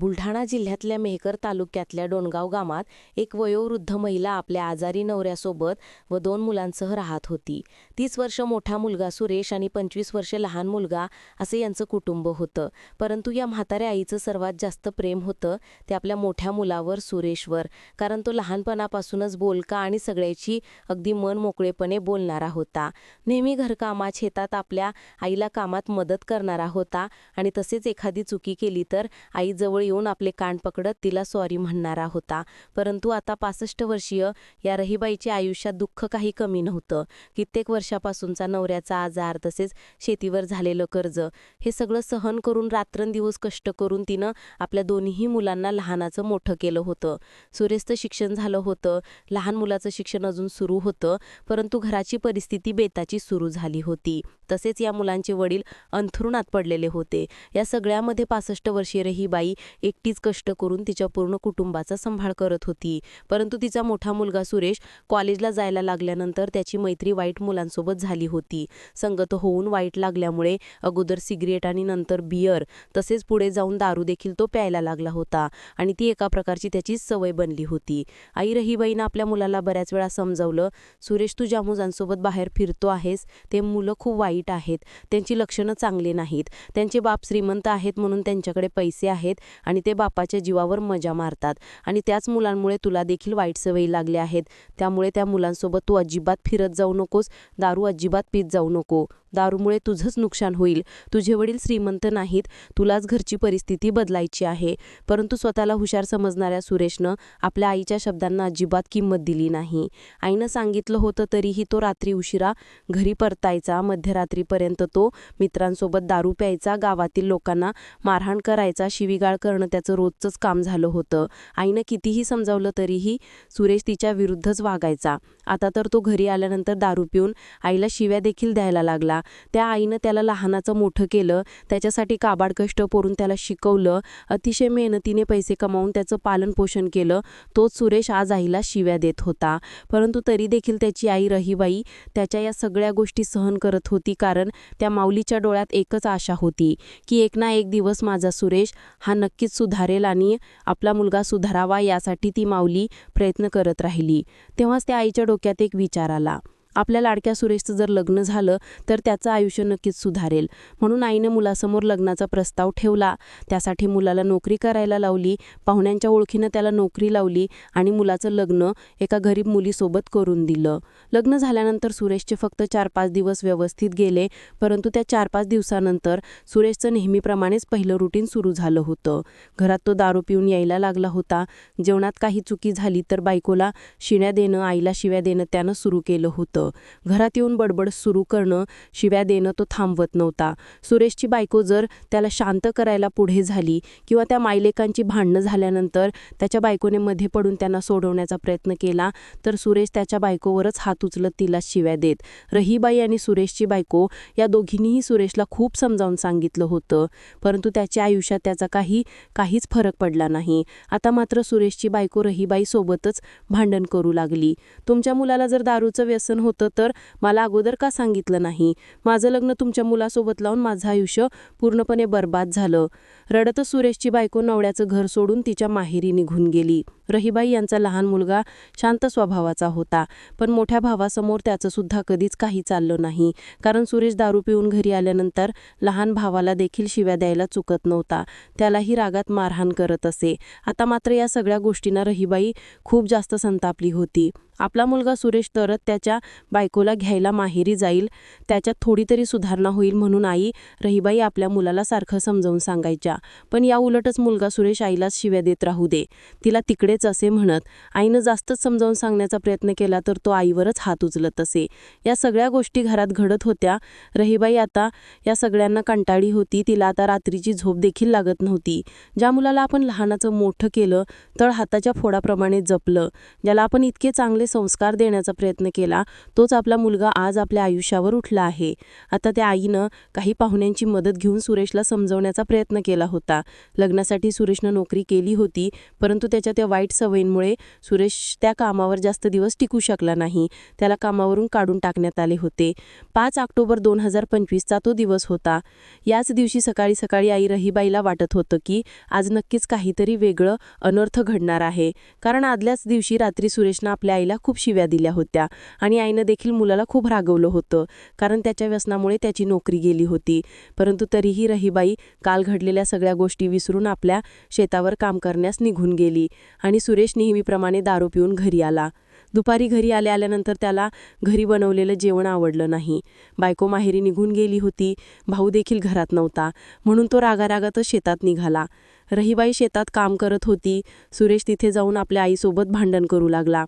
बुलढाणा जिल्ह्यातल्या मेहकर तालुक्यातल्या डोणगाव गावात एक वयोवृद्ध महिला आपल्या आजारी नवऱ्यासोबत व दोन मुलांसह राहत होती. तीस वर्ष मोठा मुलगा सुरेश आणि पंचवीस वर्ष लहान मुलगा असे यांचं कुटुंब होतं. परंतु या म्हाताऱ्या आईचं सर्वात जास्त प्रेम होतं ते आपल्या मोठ्या मुलावर सुरेशवर कारण तो लहानपणापासूनच बोलका आणि सगळ्याची अगदी मन मोकळेपणे बोलणारा होता. नेहमी घरकामात शेतात आपल्या आईला कामात मदत करणारा होता आणि तसेच एखादी चुकी केली तर आईजवळ येऊन आपले कान पकडत तिला सॉरी म्हणणारा होता. परंतु आता पासष्ट वर्षीय या रहिबाईच्या आयुष्यात दुःख काही कमी नव्हतं. कित्येक वर्षापासूनचा नवऱ्याचा आजार तसेच शेतीवर झालेलं कर्ज हे सगळं सहन करून रात्रंदिवस कष्ट करून तिनं आपल्या दोन्ही मुलांना लहानाचं मोठं केलं होतं. सुरेशचं शिक्षण झालं होतं. लहान मुलाचं शिक्षण अजून सुरू होतं. परंतु घराची परिस्थिती बेताची सुरू झाली होती. तसेच या मुलांचे वडील अंथरुणात पडलेले होते. या सगळ्यामध्ये पासष्ट वर्षीय रहीबाई एकटीच कष्ट करून तिच्या पूर्ण कुटुंबाचा सांभाळ करत होती. परंतु तिचा मोठा मुलगा सुरेश कॉलेजला जायला लागल्यानंतर त्याची मैत्री वाईट मुलांसोबत झाली होती. संगत होऊन वाईट लागल्यामुळे अगोदर सिगरेट आणि नंतर बियर तसेच पुढे जाऊन दारू देखील तो प्यायला लागला होता आणि ती एका प्रकारची त्याची सवय बनली होती. आई रहीबाईनं आपल्या मुलाला बऱ्याच वेळा समजावलं सुरेश तू ज्या मुलांसोबत बाहेर फिरतो आहेस. ते मुलं खूप वाईट आहेत. त्यांची लक्षणं चांगली नाहीत. त्यांचे बाप श्रीमंत आहेत म्हणून त्यांच्याकडे पैसे आहेत. आणि ते बापाच्या जीवावर मजा मारतात. आणि त्याच मुलांमुळे तुला देखील वाईट सवयी लागल्या आहेत. त्यामुळे त्या मुलांसोबत तू अजिबात फिरत जाऊ नकोस. दारू अजिबात पीत जाऊ नको. दारूमुळे तुझंच नुकसान होईल. तुझे वडील श्रीमंत नाहीत. तुलाच घरची परिस्थिती बदलायची आहे. परंतु स्वतःला हुशार समजणाऱ्या सुरेशनं आपल्या आईच्या शब्दांना अजिबात किंमत दिली नाही. आईनं सांगितलं होतं तरीही तो रात्री उशिरा घरी परतायचा. मध्यरात्रीपर्यंत तो मित्रांसोबत दारू प्यायचा. गावातील लोकांना मारहाण करायचा. शिवीगाळ कर करणं त्याचं रोजचंच काम झालं होतं. आईनं कितीही समजावलं तरीही सुरेश तिच्या विरुद्धच वागायचा. आता तर तो घरी आल्यानंतर दारू पिऊन आईला शिव्या देखील द्यायला लागला. त्या आईनं त्याला लहानाचं मोठं केलं त्याच्यासाठी काबाड कष्ट पोरून त्याला शिकवलं. अतिशय मेहनतीने पैसे कमावून त्याचं पालनपोषण केलं. तोच सुरेश आज आईला शिव्या देत होता. परंतु तरी देखील त्याची आई रहीबाई त्याच्या या सगळ्या गोष्टी सहन करत होती कारण त्या माऊलीच्या डोळ्यात एकच आशा होती की एक ना एक दिवस माझा सुरेश हा नक्कीच सुधारेल आणि आपला मुलगा सुधारावा यासाठी ती माऊली प्रयत्न करत राहिली. तेव्हाच त्या आईच्या डोक्यात एक विचार आला. आपल्या लाडक्या सुरेशचं जर लग्न झालं तर त्याचं आयुष्य नक्कीच सुधारेल. म्हणून आईनं मुलासमोर लग्नाचा प्रस्ताव ठेवला. त्यासाठी मुलाला नोकरी करायला लावली. पाहुण्यांच्या ओळखीनं त्याला नोकरी लावली आणि मुलाचं लग्न एका गरीब मुलीसोबत करून दिलं. लग्न झाल्यानंतर सुरेशचे फक्त चार पाच दिवस व्यवस्थित गेले परंतु त्या चार पाच दिवसानंतर सुरेशचं नेहमीप्रमाणेच पहिलं रुटीन सुरू झालं होतं. घरात तो दारू पिऊन यायला लागला होता. जेवणात काही चुकी झाली तर बायकोला शिण्या देणं आईला शिव्या देणं त्यानं सुरू केलं होतं. घरात येऊन बडबड सुरू करणं शिव्या देणं तो थांबवत नव्हता. सुरेशची बायको जर त्याला शांत करायला पुढे झाली किंवा त्या मायलेकांची भांडणं झाल्यानंतर त्याच्या बायकोने मध्ये पडून त्यांना सोडवण्याचा प्रयत्न केला तर सुरेश त्याच्या बायकोवरच हात उचलत तिला शिव्या देत. रहीबाई आणि सुरेशची बायको या दोघींनीही सुरेशला खूप समजावून सांगितलं होतं. परंतु त्याच्या आयुष्यात त्याचा काही काहीच फरक पडला नाही. आता मात्र सुरेशची बायको रहीबाई सोबतच भांडण करू लागली. तुमच्या मुलाला जर दारूचं व्यसन होतं होतं तर मला अगोदर का सांगितलं नाही? माझं लग्न तुमच्या मुलासोबत लावून माझं आयुष्य पूर्णपणे बर्बाद झालं. रडतच सुरेशची बायको नवड्याचं घर सोडून तिच्या माहेरी निघून गेली. रहीबाई यांचा लहान मुलगा शांत स्वभावाचा होता पण मोठ्या भावासमोर त्याचं सुद्धा कधीच काही चाललं नाही. कारण सुरेश दारू पिऊन घरी आल्यानंतर लहान भावाला देखील शिव्या द्यायला चुकत नव्हता. त्यालाही रागात मारहाण करत असे. आता मात्र या सगळ्या गोष्टींना रहीबाई खूप जास्त संतापली होती. आपला मुलगा सुरेश तरच त्याच्या बायकोला घ्यायला माहेरी जाईल. त्याच्यात थोडी तरी सुधारणा होईल म्हणून आई रहीबाई आपल्या मुलाला सारखं समजावून सांगायच्या. पण या उलटच मुलगा सुरेश आईलाच शिव्या देत राहू दे. तिला तिकडेच असे म्हणत आईनं जास्तच समजावून सांगण्याचा प्रयत्न केला तर तो आईवरच हात उचलत असे. या सगळ्या गोष्टी घरात घडत होत्या. रहीबाई आता या सगळ्यांना कंटाळी होती. तिला आता रात्रीची झोप देखील लागत नव्हती. ज्या मुलाला आपण लहानाचं मोठं केलं तळ हाताच्या फोडाप्रमाणे जपलं ज्याला आपण इतके चांगले संस्कार देण्याचा प्रयत्न केला तोच आपला मुलगा आज आपल्या आयुष्यावर उठला आहे. आता त्या आईनं काही पाहुण्यांची मदत घेऊन सुरेशला समजवण्याचा प्रयत्न केला होता. लग्नासाठी सुरेशनं नोकरी केली होती परंतु त्याच्या त्या वाईट सवयींमुळे सुरेश त्या कामावर जास्त दिवस टिकू शकला नाही. त्याला कामावरून काढून टाकण्यात आले होते. पाच ऑक्टोबर दोन हजार पंचवीसचा तो दिवस होता. याच दिवशी सकाळी सकाळी आई रहीबाईला वाटत होतं की आज नक्कीच काहीतरी वेगळं अनर्थ घडणार आहे. कारण आदल्याच दिवशी रात्री सुरेशनं आपल्या आईला खूप शिव्या दिल्या होत्या. आणि आईनं देखील मुलाला खूप रागवलं होतं. कारण त्याच्या व्यसनामुळे त्याची नोकरी गेली होती. परंतु तरीही रहीबाई काल घडलेल्या सगळ्या गोष्टी विसरून आपल्या शेतावर काम करण्यास निघून गेली. आणि सुरेश नेहमीप्रमाणे दारू पिऊन घरी आला. दुपारी घरी आल्या आल्यानंतर त्याला घरी बनवलेलं जेवण आवडलं नाही. बायको माहेरी निघून गेली होती. भाऊ देखील घरात नव्हता. म्हणून तो रागारागातच शेतात निघाला. रहीबाई शेतात काम करत होती. सुरेश तिथे जाऊन आपल्या आईसोबत भांडण करू लागला.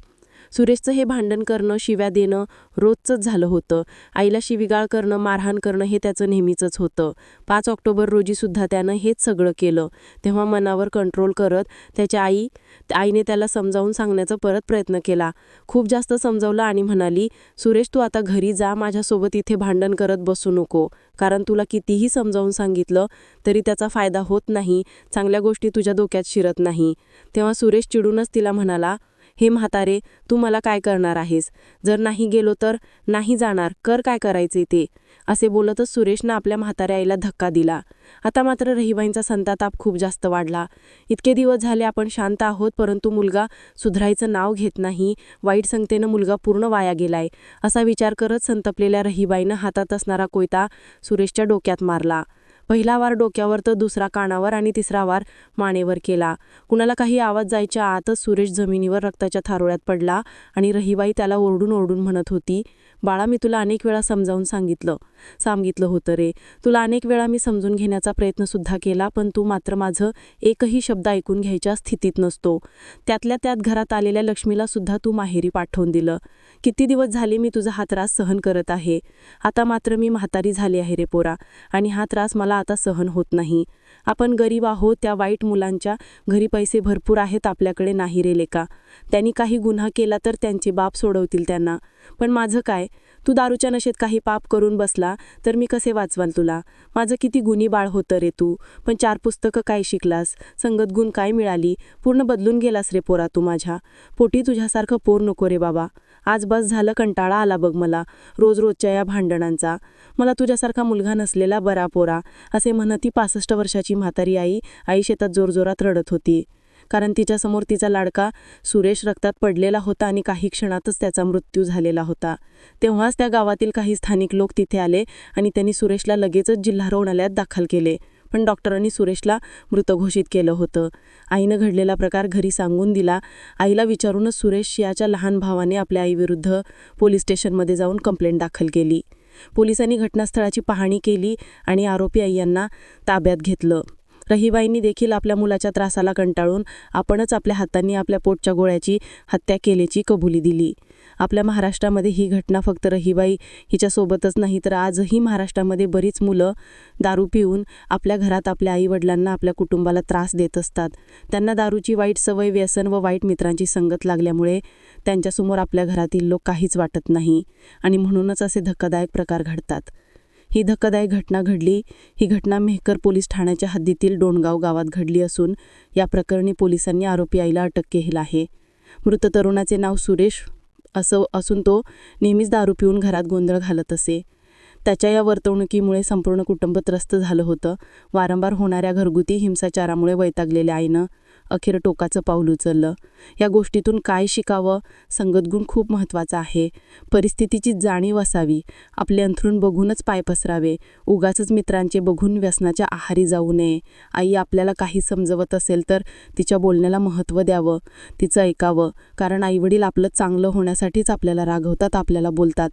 सुरेशचं हे भांडण करणं शिव्या देणं रोजचंच झालं होतं. आईला शिवीगाळ करणं मारहाण करणं हे त्याचं नेहमीचंच होतं. पाच ऑक्टोबर रोजी सुद्धा त्यानं हेच सगळं केलं. तेव्हा मनावर कंट्रोल करत त्याच्या आई आईने त्याला समजावून सांगण्याचा परत प्रयत्न केला. खूप जास्त समजावलं आणि म्हणाली सुरेश तू आता घरी जा माझ्यासोबत इथे भांडण करत बसू नको. कारण तुला कितीही समजावून सांगितलं तरी त्याचा फायदा होत नाही. चांगल्या गोष्टी तुझ्या डोक्यात शिरत नाही. तेव्हा सुरेश चिडूनच तिला म्हणाला हे म्हातारे तू मला काय करणार आहेस? जर नाही गेलो तर नाही जाणार कर काय करायचे ते? असे बोलतच सुरेशनं आपल्या म्हाताऱ्या आईला धक्का दिला. आता मात्र रहिबाईंचा संताताप खूप जास्त वाढला. इतके दिवस झाले आपण शांत आहोत परंतु मुलगा सुधरायचं नाव घेत नाही. वाईट संगतेनं मुलगा पूर्ण वाया गेलाय असा विचार करत संतपलेल्या रहिबाईनं हातात असणारा कोयता सुरेशच्या डोक्यात मारला. पहिला वार डोक्यावर तर दुसरा कानावर आणि तिसरा वार मानेवर केला. कुणाला काही आवाज जायच्या आतच सुरेश जमिनीवर रक्ताच्या थारोळ्यात पडला आणि रहीबाई त्याला ओरडून ओरडून म्हणत होती बाळा मी तुला अनेक वेळा समजावून सांगितलं. सांगितलं होतं रे. तुला अनेक वेळा मी समजून घेण्याचा प्रयत्नसुद्धा केला पण तू मात्र माझं एकही शब्द ऐकून घ्यायच्या स्थितीत नसतो. त्यातल्या त्यात घरात आलेल्या लक्ष्मीला सुद्धा तू माहेरी पाठवून दिलं. किती दिवस झाले मी तुझा हा त्रास सहन करत आहे? आता मात्र मी म्हातारी झाली आहे रे पोरा आणि हा त्रास मला आता सहन होत नाही. आपण गरीब आहोत त्या वाईट मुलांच्या घरी पैसे भरपूर आहेत आपल्याकडे नाही रे लेका. त्यांनी काही गुन्हा केला तर त्यांचे बाप सोडवतील त्यांना. पण माझं काय? तू दारूच्या नशेत काही पाप करून बसला तर मी कसे वाचवाल तुला? माझं किती गुणी बाळ होतं रे तू. पण चार पुस्तकं काय शिकलास? संगत गुण काय मिळाली? पूर्ण बदलून गेलास रे पोरा तू माझ्या. पोटी तुझ्यासारखं पोर नको रे बाबा. आज बस झालं कंटाळा आला बघ मला. रोज रोजच्या या भांडणांचा. मला तुझ्यासारखा मुलगा नसलेला बरा पोरा. असे म्हणत ती पासष्ट वर्षाची म्हातारी आई आई शेतात जोरजोरात रडत होती. कारण तिच्यासमोर तिचा लाडका सुरेश रक्तात पडलेला होता आणि काही क्षणातच त्याचा मृत्यू झालेला होता. तेव्हाच त्या गावातील काही स्थानिक लोक तिथे आले आणि त्यांनी सुरेशला लगेचच जिल्हा रुग्णालयात दाखल केले. पण डॉक्टरांनी सुरेशला मृत घोषित केलं होतं. आईनं घडलेला प्रकार घरी सांगून दिला. आईला विचारूनच सुरेश याच्या लहान भावाने आपल्या आईविरुद्ध पोलीस स्टेशनमध्ये जाऊन कंप्लेंट दाखल केली. पोलिसांनी घटनास्थळाची पाहणी केली आणि आरोपी आई यांना ताब्यात घेतलं. रहिबाईंनी देखील आपल्या मुलाच्या त्रासाला कंटाळून आपणच आपल्या हातांनी आपल्या पोटच्या गोळ्याची हत्या केल्याची कबुली दिली. आपल्या महाराष्ट्रामध्ये ही घटना फक्त रहिबाई हिच्यासोबतच नाही तर आजही महाराष्ट्रामध्ये बरीच मुलं दारू पिऊन आपल्या घरात आपल्या आईवडिलांना आपल्या कुटुंबाला त्रास देत असतात. त्यांना दारूची वाईट सवय व्यसन व वाईट मित्रांची संगत लागल्यामुळे त्यांच्यासमोर आपल्या घरातील लोक काहीच वाटत नाही आणि म्हणूनच असे धक्कादायक प्रकार घडतात. ही धक्कादायक घटना घडली. ही घटना मेहकर पोलीस ठाण्याच्या हद्दीतील डोणगाव गावात घडली असून या प्रकरणी पोलिसांनी आरोपी आईला अटक केली आहे. मृत तरुणाचे नाव सुरेश असं असून तो नेहमीच दारू पिऊन घरात गोंधळ घालत असे. त्याच्या या वर्तवणुकीमुळे संपूर्ण कुटुंब त्रस्त झालं होतं. वारंवार होणाऱ्या घरगुती हिंसाचारामुळे वैतागलेल्या आईनं अखेर टोकाचं पाऊल उचललं. या गोष्टीतून काय शिकावं? संगतगुण खूप महत्त्वाचा आहे. परिस्थितीची जाणीव असावी. आपले अंथरूण बघूनच पाय पसरावे. उगाचच मित्रांचे बघून व्यसनाच्या आहारी जाऊ नये. आई आपल्याला काही समजवत असेल तर तिच्या बोलण्याला महत्त्व द्यावं. तिचं ऐकावं. कारण आईवडील आपलं चांगलं होण्यासाठीच आपल्याला रागवतात आपल्याला बोलतात.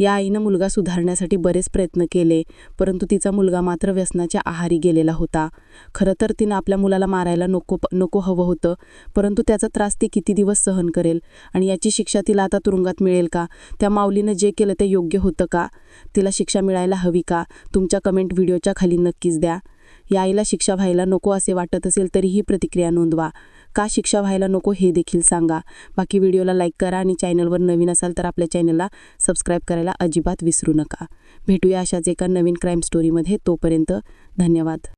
या आईनं मुलगा सुधारण्यासाठी बरेच प्रयत्न केले परंतु तिचा मुलगा मात्र व्यसनाच्या आहारी गेलेला होता. खरं तर तिनं आपल्या मुलाला मारायला नको नको हवं होतं परंतु त्याचा त्रास ती किती दिवस सहन करेल? आणि याची शिक्षा तिला आता तुरुंगात मिळेल का? त्या माऊलीनं जे केलं ते योग्य होतं का? तिला शिक्षा मिळायला हवी का? तुमच्या कमेंट व्हिडिओच्या खाली नक्कीच द्या. या आईला शिक्षा व्हायला नको असे वाटत असेल तरीही प्रतिक्रिया नोंदवा. का शिक्षा व्हायला नको हे देखील सांगा. बाकी व्हिडिओला लाईक करा आणि चॅनलवर नवीन असाल तर आपल्या चॅनलला सबस्क्राईब करायला अजिबात विसरू नका. भेटूया अशाच एका नवीन क्राईम स्टोरीमध्ये. तोपर्यंत धन्यवाद.